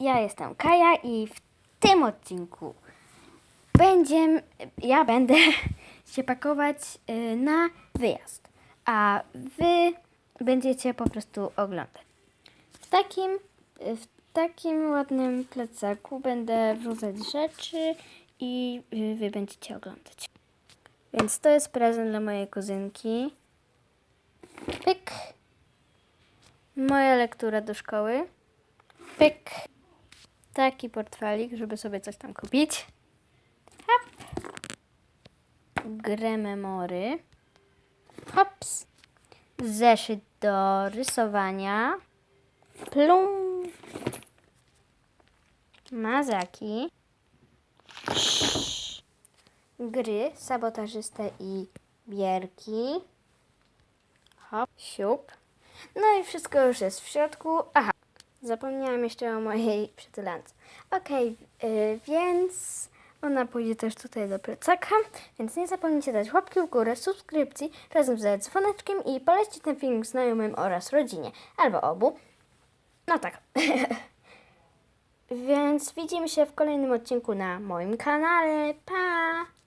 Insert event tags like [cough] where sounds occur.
ja jestem Kaja i w tym odcinku będziem, ja będę [laughs] się pakować y, na wyjazd, a wy będziecie po prostu oglądać. W takim, y, w takim ładnym plecaku będę wrzucać rzeczy i y, wy będziecie oglądać. Więc to jest prezent dla mojej kuzynki. Pyk. Moja lektura do szkoły. Pyk. Taki portfelik, żeby sobie coś tam kupić. Hop. Grę memory. Hops. Zeszyt do rysowania. Plum. Mazaki. Gry, sabotażyste i bierki. Hop, siup. No i wszystko już jest w środku. Aha, zapomniałam jeszcze o mojej przytulance. Okej, y, więc ona pójdzie też tutaj do plecaka, więc nie zapomnijcie dać łapki w górę, subskrypcji razem z dzwoneczkiem i polećcie ten film znajomym oraz rodzinie, albo obu. No tak. [laughs] więc widzimy się w kolejnym odcinku na moim kanale. Pa!